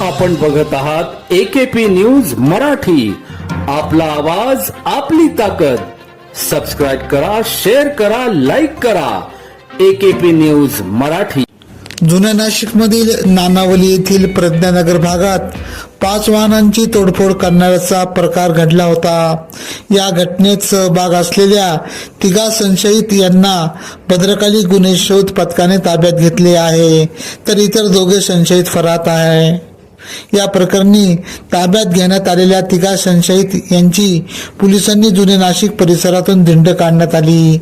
आपण बघत आहात एकेपी न्यूज मराठी. आपला आवाज आपली ताकद. सबस्क्राईब करा शेअर करा लाईक करा. AKP news Marathi. जुन्या नाशिकमधील नानावली येथील प्रज्ञानगर भागात पाच वाहनांची तोडफोड करण्याचा प्रकार घडला होता. या घटनेत सहभाग असलेल्या तिघा संशयित यांना भद्रकाली गुन्हे शोध पथकाने ताब्यात घेतले आहे तर इतर दोघे संशयित फरात आहे या प्रकरणी ताब्यात घेण्यात आलेल्या तिघा संशयित यांची पोलिसांनी जुने नाशिक परिसरातून धिंड काढण्यात आली.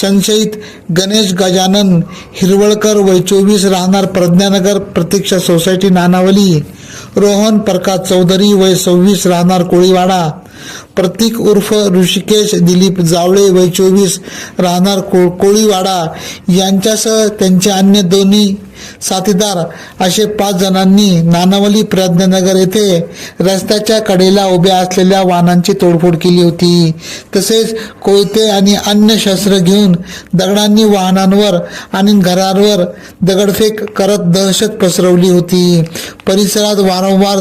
संशयित गणेश गजानन हिरवळकर वय चोवीस राहणार प्रज्ञानगर प्रतीक्षा सोसायटी नानावली रोहन प्रकाश चौधरी वय सव्वीस राहणार कोळीवाडा प्रतीक उर्फ ऋषिकेश दिलीप जावळे वय चोवीस राहणार को कोळीवाडा. यांच्यासह त्यांचे अन्य दोन्ही साथीदार असे पाच जणांनी नानावली प्रज्ञानगर येथे रस्त्याच्या कडेला उभ्या असलेल्या वाहनांची तोडफोड केली होती. तसेच कोयते आणि अन्य शस्त्र घेऊन दगडांनी वाहनांवर आणि घरांवर दगडफेक करत दहशत पसरवली होती. परिसरात वारंवार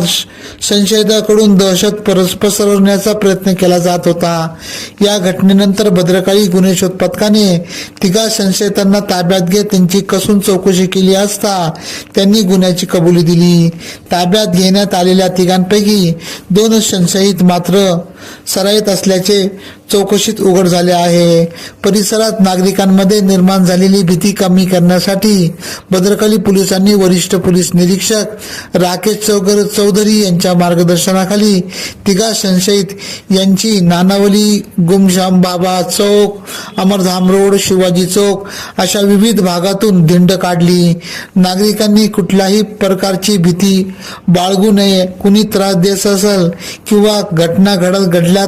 संशयिताकडून दहशत परस पसरवण्याचा प्रयत्न प्रयत्न केला जात होता. या घटनेनंतर भद्रकाळी गुन्हे शोध पथकाने तिघा संशयितांना ताब्यात घेत त्यांची कसून चौकशी केली असता त्यांनी गुन्ह्याची कबुली दिली. ताब्यात घेण्यात आलेल्या तिघांपैकी दोन संशयित मात्र सराईत असल्याचे चौकशीत उघड झाले आहे. परिसरात नागरिकांमध्ये निर्माण झालेली भीती कमी करण्यासाठी भद्रकाली पोलिसांनी वरिष्ठ पोलीस निरीक्षक राकेश चौगर चौधरी यांच्या मार्गदर्शनाखाली तिघा संशयित यांची नानावली गुमशाम बाबा चौक अमरधाम रोड शिवाजी चौक अशा विविध भागातून धिंड काढली. नागरिकांनी कुठल्याही प्रकारची भीती बाळगू नये. कुणी त्रास देत असेल किंवा घटना घडत घडल्यात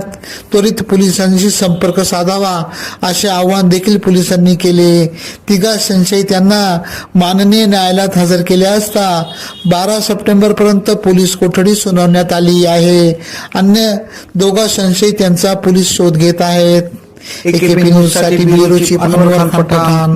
त्वरित पोलिसांशी संपर्क साधावा असे आवाहन देखील पोलिसांनी केले. तिघा संशयित यांना माननीय न्यायालयात हजर केले असता बारा सप्टेंबर पर्यंत पोलीस कोठडी सुनावण्यात आली आहे. अन्य दोघा संशयित यांचा पोलीस शोध घेत आहेत. एकेपी पठाण